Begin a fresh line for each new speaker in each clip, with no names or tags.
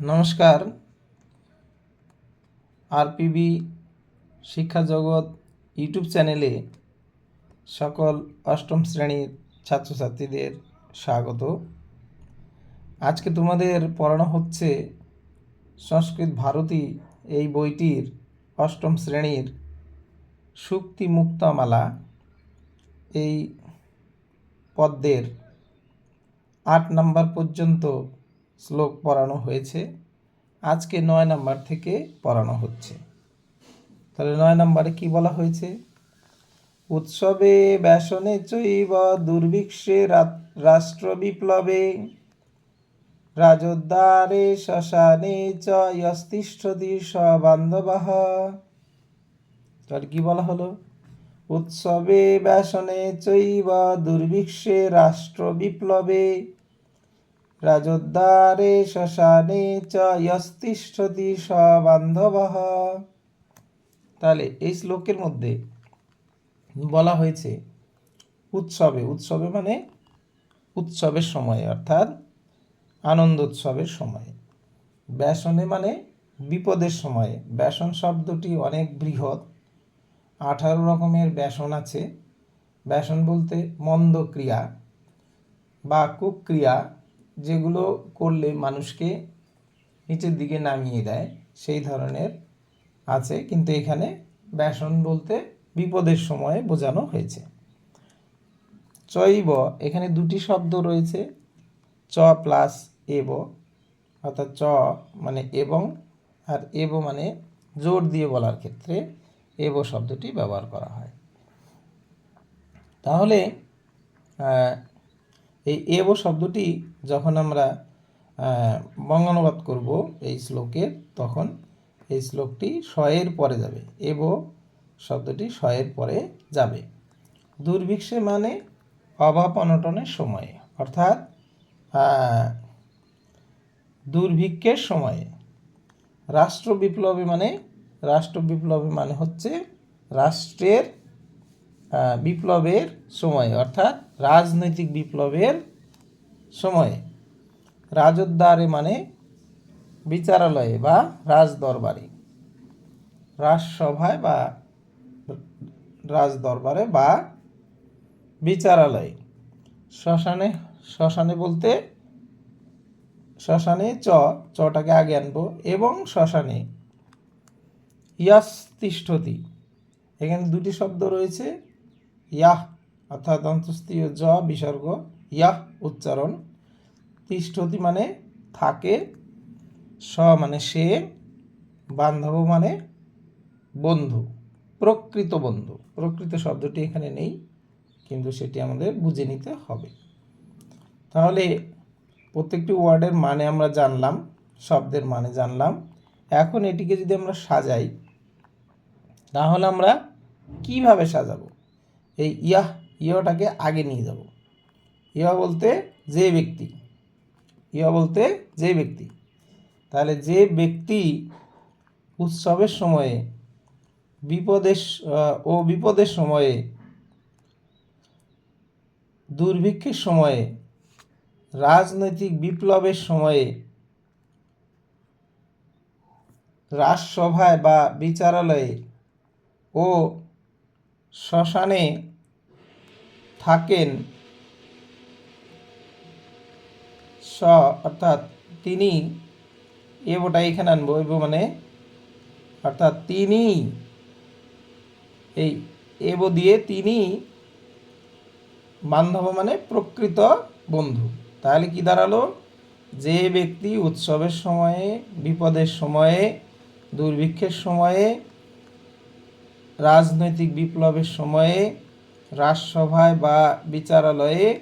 নমস্কার। আরপিবি শিক্ষা জগৎ ইউটিউব চ্যানেলে সকল অষ্টম শ্রেণির ছাত্রছাত্রীদের স্বাগত। আজকে তোমাদের পড়ানো হচ্ছে সংস্কৃত ভারতী এই বইটির অষ্টম শ্রেণির সুক্তি মুক্তামালা এই পদ্মের আট নাম্বার পর্যন্ত শ্লোক পড়ানো হয়েছে। আজকে নয় নাম্বার থেকে পড়ানো হচ্ছে। তাহলে নয় নাম্বারে কি বলা হয়েছে? উৎসবে, ব্যাসনে চৈব, দুর্ভিক্ষে রাষ্ট্র বিপ্লবে রাজোদ্ধারে শ্মশানে চ ইয়স্তিষ্ঠতি সবান্ধবাহ তাহলে কি বলা হলো? উৎসবে, ব্যাসনে চৈব, দুর্ভিক্ষে রাষ্ট্র বিপ্লবে রাজোদ্ধারে শ্মশানে চ ইয়স্তিষ্ঠতি সবান্ধবঃ তাহলে এই শ্লোকের মধ্যে বলা হয়েছে উৎসবে উৎসবে মানে উৎসবের সময়, অর্থাৎ আনন্দ উৎসবের সময়। ব্যাসনে মানে বিপদের সময়ে। ব্যাসন শব্দটি অনেক বৃহৎ। আঠারো রকমের ব্যাসন আছে। ব্যাসন বলতে মন্দ ক্রিয়া বা কুক্রিয়া। যেগুলো করলে মানুষকে নিচের দিকে নামিয়ে দেয়, সেই ধরনের আছে। কিন্তু এখানে ব্যাসন বলতে বিপদের সময়ে বোঝানো হয়েছে। চৈব, এখানে দুটি শব্দ রয়েছে। চ প্লাস এব, অর্থাৎ চ মানে এবং, আর এব মানে জোর দিয়ে বলার ক্ষেত্রে এব শব্দটি ব্যবহার করা হয়। তাহলে এই এব শব্দটি যখন আমরা বঙ্গানুবাদ করব এই শ্লোকের তখন এই শ্লোকটি শয়ের পরে যাবে। এব শব্দটি শয়ের পরে যাবে। দুর্ভিক্ষে মানে অভাব অনটনের সময়ে। অর্থাৎ দুর্ভিক্ষের সময়ে। রাষ্ট্র বিপ্লবী মানে রাষ্ট্র বিপ্লবী মানে হচ্ছে রাষ্ট্রের বিপ্লবের সময়। অর্থাৎ রাজনৈতিক বিপ্লবের সময়ে। রাজোদ্দারে মানে বিচারালয়ে বা রাজদরবারে। রাজসভায় বা রাজদরবারে বা বিচারালয়ে। শ্মশানে শ্মশানে বলতে শ্মশানে চ, চটাকে আগে আনব এবং শ্মশানে ইয়াস তিষ্ঠতি। এখানে দুটি শব্দ রয়েছে, ইয়াহ অর্থাৎ অন্তস্তীয় জ বিসর্গ, ইয়াহ, উচ্চারণ। তিষ্ঠতি মানে থাকে, স মানে সে, বান্ধব মানে বন্ধু, প্রকৃত বন্ধু। প্রকৃত শব্দটি এখানে নেই, কিন্তু সেটি আমাদের বুঝে নিতে হবে। তাহলে প্রত্যেকটি ওয়ার্ডের মানে আমরা জানলাম, শব্দের মানে জানলাম। এখন এটিকে যদি আমরা সাজাই, তাহলে আমরা কীভাবে সাজাবো? এই ইয়াহ ইয়টাকে আগে নিয়ে যাব। ইয়া বলতে যে ব্যক্তি। ইয়া বলতে যে ব্যক্তি। তাহলে যে ব্যক্তি উৎসবের সময়ে, বিপদের ও বিপদের সময়ে, দুর্ভিক্ষের সময়ে, রাজনৈতিক বিপ্লবের সময়ে, রাজসভায় বা বিচারালয়ে ও শ্মশানে থাকেন। স, অর্থাৎ তিনি এবটা এখানে আনব এব মানে অর্থাৎ তিনি, এই এব দিয়ে তিনি বান্ধব মানে প্রকৃত বন্ধু। তাহলে কি দাঁড়াল? যে ব্যক্তি উৎসবের সময়ে, বিপদের সময়ে, দুর্ভিক্ষের সময়ে, রাজনৈতিক বিপ্লবের সময়ে রাজসভায় বা বিচারালয়ে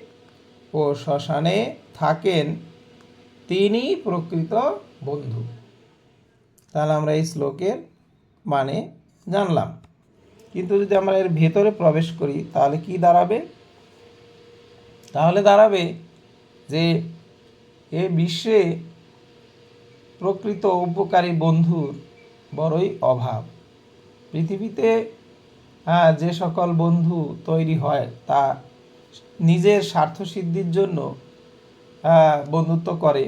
ও শ্মশানে থাকেন, তিনি প্রকৃত বন্ধু। তাহলে আমরা এই শ্লোকের মানে জানলাম। কিন্তু যদি আমরা এর ভেতরে প্রবেশ করি, তাহলে কি দাঁড়াবে? তাহলে দাঁড়াবে যে এ বিশ্বে প্রকৃত উপকারী বন্ধুর বড়ই অভাব। পৃথিবীতে যে সকল বন্ধু তৈরি হয়, তা নিজের স্বার্থ সিদ্ধির জন্য বন্ধুত্ব করে।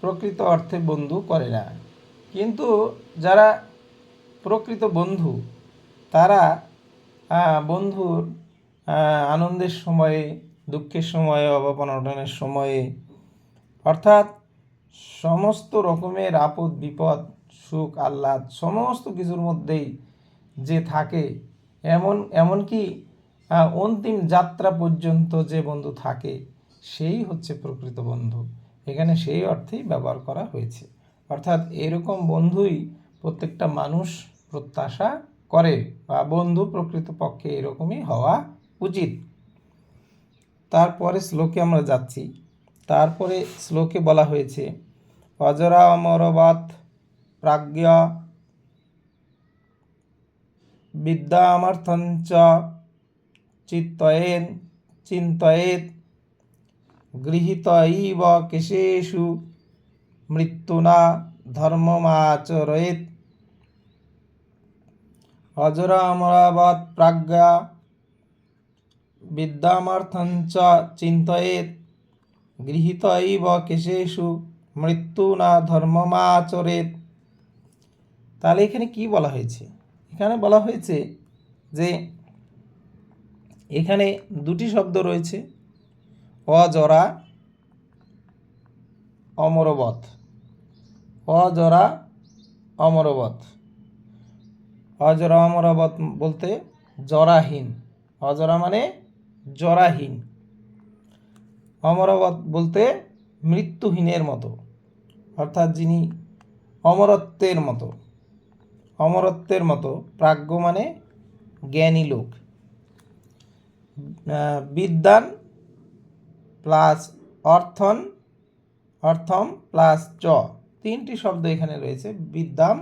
প্রকৃত অর্থে বন্ধু করে না। কিন্তু যারা প্রকৃত বন্ধু, তারা বন্ধুর আনন্দের সময়ে, দুঃখের সময়ে অভাব অনটনের সময়ে, অর্থাৎ সমস্ত রকমের আপদ বিপদ সুখ, আহ্লাদ, সমস্ত কিছুর মধ্যেই যে থাকে এমন, এমনকি অন্তিম যাত্রা পর্যন্ত যে বন্ধু থাকে, সেই হচ্ছে প্রকৃত বন্ধু। এখানে সেই অর্থেই ব্যবহার করা হয়েছে। অর্থাৎ এরকম বন্ধুই প্রত্যেকটা মানুষ প্রত্যাশা করে বা বন্ধু প্রকৃত পক্ষে এরকমই হওয়া উচিত। তারপরে শ্লোকে আমরা যাচ্ছি। তারপরে শ্লোকে বলা হয়েছে অজরা অমরবাত প্রাজ্ঞা বিদ্যামর্থঞ্চ চিত্তয়েন, চিন্তয়েত, গৃহীত ইব কেশেষু, মৃত্যুনা ধর্মমাচরয়েত। অজরামরাবৎ প্রাজ্ঞা বিদ্যামর্থঞ্চ চিন্তয়েত, গৃহীত ইব কেশেষু মৃত্যু না ধর্মমাচরেত তাহলে এখানে কি বলা হয়েছে? এখানে বলা হয়েছে যে এখানে দুটি শব্দ রয়েছে অজরা অমরবত অজরা অমরবত অজরা অমরবত বলতে জরাহীন। অজরা মানে জরাহীন। অমরবত বলতে মৃত্যুহীনের মতো, অর্থাৎ যিনি অমরত্বের মতো। অমরত্বের মতো। প্রাজ্ঞ মানে জ্ঞানী লোক। বিদ্যান প্লাস অর্থন, অর্থম প্লাস চ। তিনটি শব্দ এখানে রয়েছে। বিদ্যাম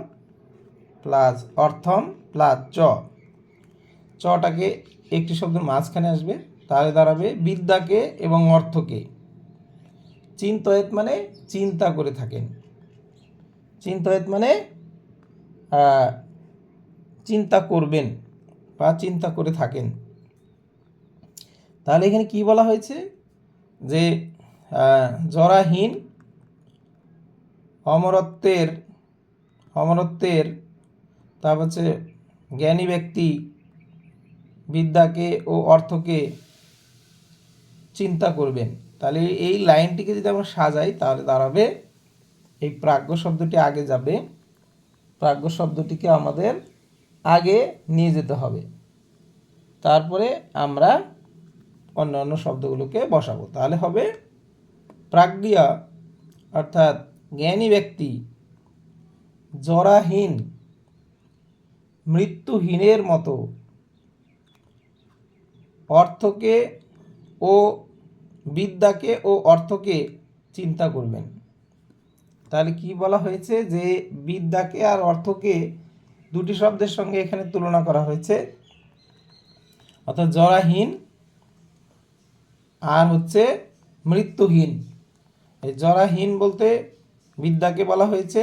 প্লাস অর্থম প্লাস চ। চটাকে একটি শব্দের মাঝখানে আসবে তাহলে দাঁড়াবে বিদ্যাকে এবং অর্থকে। চিন্তয়েত মানে চিন্তা করে থাকেন। চিন্তয়েত মানে চিন্তা করবেন বা চিন্তা করে থাকেন। তাহলে এখানে কি বলা হয়েছে? যে জরাহীন অমরত্বের অমরত্বের তারপর হচ্ছে জ্ঞানী ব্যক্তি বিদ্যাকে ও অর্থকে চিন্তা করবেন। তাহলে এই লাইনটিকে যদি আমরা সাজাই, তাহলে দাঁড়াবে, এই প্রাজ্ঞ শব্দটি আগে যাবে। প্রাজ্ঞ শব্দটিকে আমাদের আগে নিয়ে যেতে হবে। তারপরে আমরা অন্যান্য শব্দগুলোকে বসাবো। তাহলে হবে প্রাজ্ঞা অর্থাৎ জ্ঞানী ব্যক্তি, জরাহীন, মৃত্যুহীনের মতো। অর্থকে ও বিদ্যাকে ও অর্থকে চিন্তা করবেন। তাহলে কি বলা হয়েছে যে বিদ্যাকে আর অর্থকে দুটি শব্দের সঙ্গে এখানে তুলনা করা হয়েছে? অর্থাৎ জরাহীন আর হচ্ছে মৃত্যুহীন। এই জরাহীন বলতে বিদ্যাকে বলা হয়েছে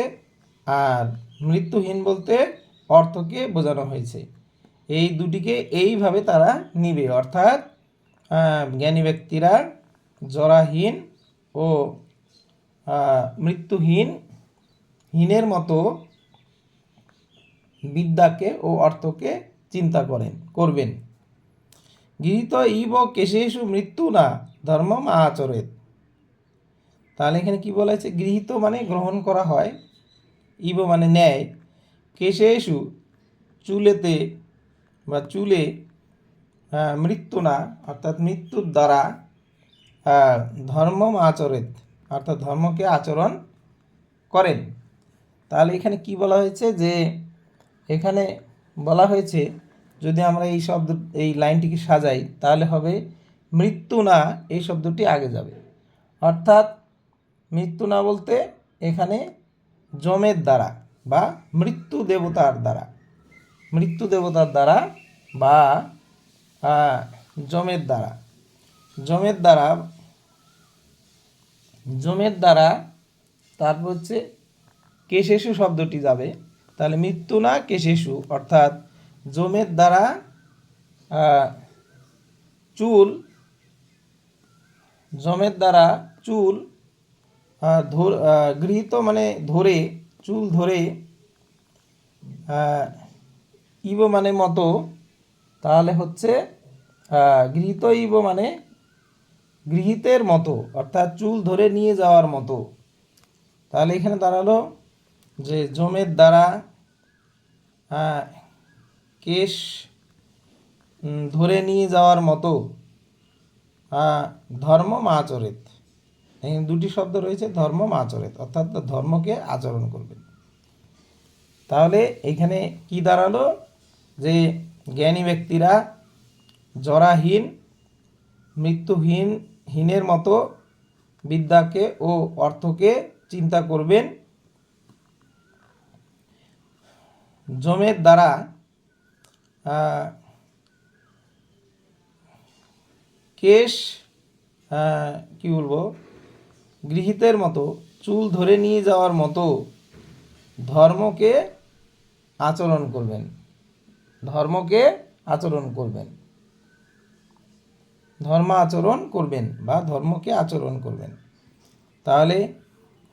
আর মৃত্যুহীন বলতে অর্থকে বোঝানো হয়েছে। এই দুটিকে এইভাবে তারা নিবে। অর্থাৎ জ্ঞানী ব্যক্তিরা জরাহীন ও মৃত্যুহীন, হীনের মতো বিদ্যাকে ও অর্থকে চিন্তা করেন, করবেন। গৃহীত ইব কেশেষু মৃত্যু না, ধর্মম আচরেত। তাহলে এখানে কি বলা হয়েছে? গৃহীত মানে গ্রহণ করা হয়, ইব মানে ন্যায়। কেশেষু চুলেতে বা চুলে মৃত্যু না, অর্থাৎ মৃত্যুর দ্বারা ধর্মম আচরেত। অর্থাৎ ধর্মকে আচরণ করেন। তাহলে এখানে কি বলা হয়েছে যে, এখানে বলা হয়েছে, যদি আমরা এই শব্দ, এই লাইনটিকে সাজাই, তাহলে হবে মৃত্যু না, এই শব্দটি আগে যাবে। অর্থাৎ মৃত্যু না বলতে এখানে জমের দ্বারা বা মৃত্যু দেবতার দ্বারা। মৃত্যু দেবতার দ্বারা বা জমের দ্বারা। জমের দ্বারা জমের দ্বারা তারপর হচ্ছে কেশেষু শব্দটি যাবে। তাহলে মৃত্যু না কেশেষু অর্থাৎ জমের দ্বারা চুল, জমের দ্বারা চুল গৃহীত মানে ধরে, চুল ধরে ইব মানে মতো, তাহলে হচ্ছে গৃহীত ইব মানে গৃহীতের মতো অর্থাৎ চুল ধরে নিয়ে যাওয়ার মতো। তাহলে এখানে দাঁড়াল যে জমের দ্বারা আহ, কেশ ধরে নিয়ে যাওয়ার মতো আহ, ধর্ম মাচরিত। এখানে দুটি শব্দ রয়েছে ধর্ম মাচরিত অর্থাৎ ধর্মকে আচরণ করবে। তাহলে এখানে কি দাঁড়াল যে জ্ঞানী ব্যক্তিরা জরাহীন মৃত্যুহীন হীনের মতো বিদ্যাকে ও অর্থকে চিন্তা করবেন। জমের দ্বারা কেশ কি বলব, গৃহীতের মতো, চুল ধরে নিয়ে যাওয়ার মতো ধর্মকে আচরণ করবেন। ধর্মকে আচরণ করবেন। ধর্ম আচরণ করবেন বা ধর্মকে আচরণ করবেন। তাহলে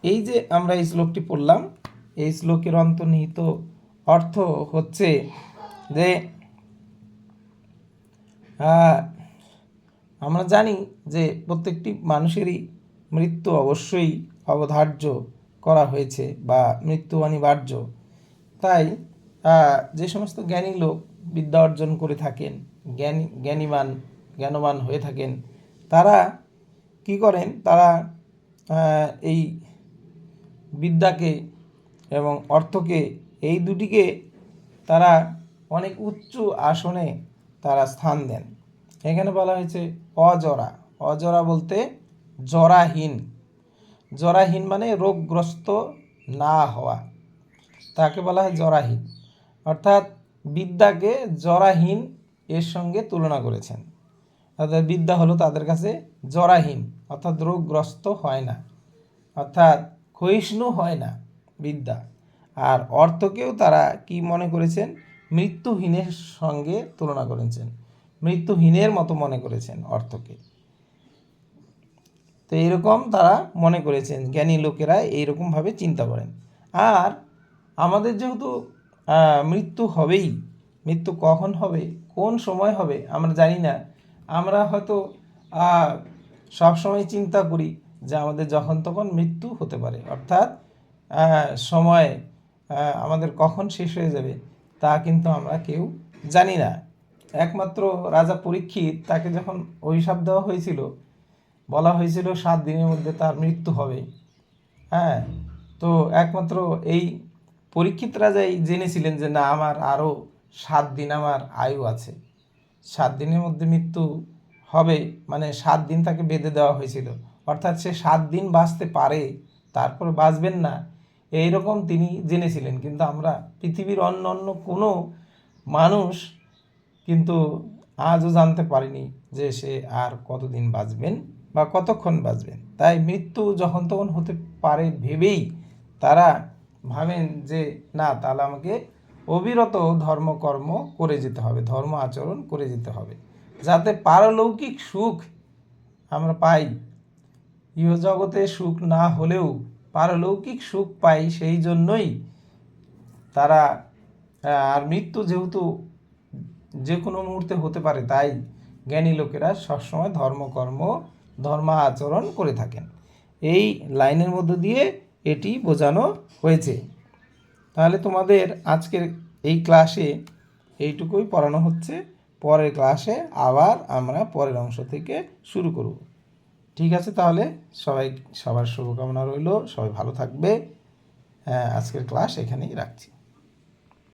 এই যে আমরা এই শ্লোকটি পড়লাম, এই শ্লোকের অন্তর্নিহিত অর্থ হচ্ছে যে আমরা জানি যে প্রত্যেকটি মানুষেরই মৃত্যু অবশ্যই অবধার্য করা হয়েছে বা মৃত্যু অনিবার্য। তাই যে সমস্ত জ্ঞানী লোক বিদ্যা অর্জন করে থাকেন, জ্ঞানী, জ্ঞানীমান জ্ঞানবান হয়ে থাকেন। তারা কি করেন? তারা এই বিদ্যাকে এবং অর্থকে, এই দুটিকে তারা অনেক উচ্চ আসনে তারা স্থান দেন। এখানে বলা হয়েছে অজরা। অজরা বলতে জরাহীন। জরাহীন মানে রোগগ্রস্ত না হওয়া। তাকে বলা হয় জরাহীন। অর্থাৎ বিদ্যাকে জরাহীন এর সঙ্গে তুলনা করেছেন। অর্থাৎ বিদ্যা হলো তাদের কাছে জরাহীন, অর্থাৎ রোগগ্রস্ত হয় না, অর্থাৎ ক্ষয়িষ্ণু হয় না বিদ্যা। আর অর্থকেও তারা কি মনে করেছেন? মৃত্যুহীনের সঙ্গে তুলনা করেছেন। মৃত্যুহীনের মতো মনে করেছেন অর্থকে। তো এরকম তারা মনে করেছেন, জ্ঞানী লোকেরা এইরকমভাবে চিন্তা করেন। আর আমাদের যেহেতু মৃত্যু হবেই, মৃত্যু কখন হবে, কোন সময় হবে, আমরা জানি না। আমরা হয়তো সব সময় চিন্তা করি যে আমাদের যখন তখন মৃত্যু হতে পারে। অর্থাৎ সময় আমাদের কখন শেষ হয়ে যাবে তা কিন্তু আমরা কেউ জানি না। একমাত্র রাজা পরীক্ষিত, তাকে যখন অভিশাপ দেওয়া হয়েছিল, বলা হয়েছিল সাত দিনের মধ্যে তার মৃত্যু হবে। হ্যাঁ তো একমাত্র এই পরীক্ষিত রাজাই জেনেছিলেন যে না, আমার আরও সাত দিন আমার আয়ু আছে। সাত দিনের মধ্যে মৃত্যু হবে মানে সাত দিন তাকে বেঁধে দেওয়া হয়েছিল। অর্থাৎ সে সাত দিন বাঁচতে পারে, তারপর বাঁচবেন না এই রকম তিনি জেনেছিলেন। কিন্তু আমরা পৃথিবীর অন্য অন্য কোনো মানুষ কিন্তু আজও জানতে পারিনি যে সে আর কতদিন বাঁচবেন বা কতক্ষণ বাঁচবেন। তাই মৃত্যু যখন তখন হতে পারে ভেবেই তারা ভাবেন যে, না, তাহলে আমাকে অবিরত ধর্মকর্ম করে যেতে হবে, ধর্ম আচরণ করে যেতে হবে। যাতে পারলৌকিক সুখ আমরা পাই, ইহজগতে সুখ না হলেও পারলৌকিক সুখ পাই, সেই জন্যই তারা আর মৃত্যু যেহেতু যে কোনো মুহূর্তে হতে পারে, তাই জ্ঞানী লোকেরা সবসময় ধর্মকর্ম ধর্ম আচরণ করে থাকেন। এই লাইনের মধ্য দিয়ে এটি বোঝানো হয়েছে। তাহলে তোমাদের আজকের এই ক্লাসে এইটুকুই পড়ানো হচ্ছে। পরের ক্লাসে আবার আমরা পরের অংশ থেকে শুরু করব। ঠিক আছে তাহলে? সবাই সবার শুভকামনা রইল। সবাই ভালো থাকবে। হ্যাঁ, আজকের ক্লাস এখানেই রাখছি।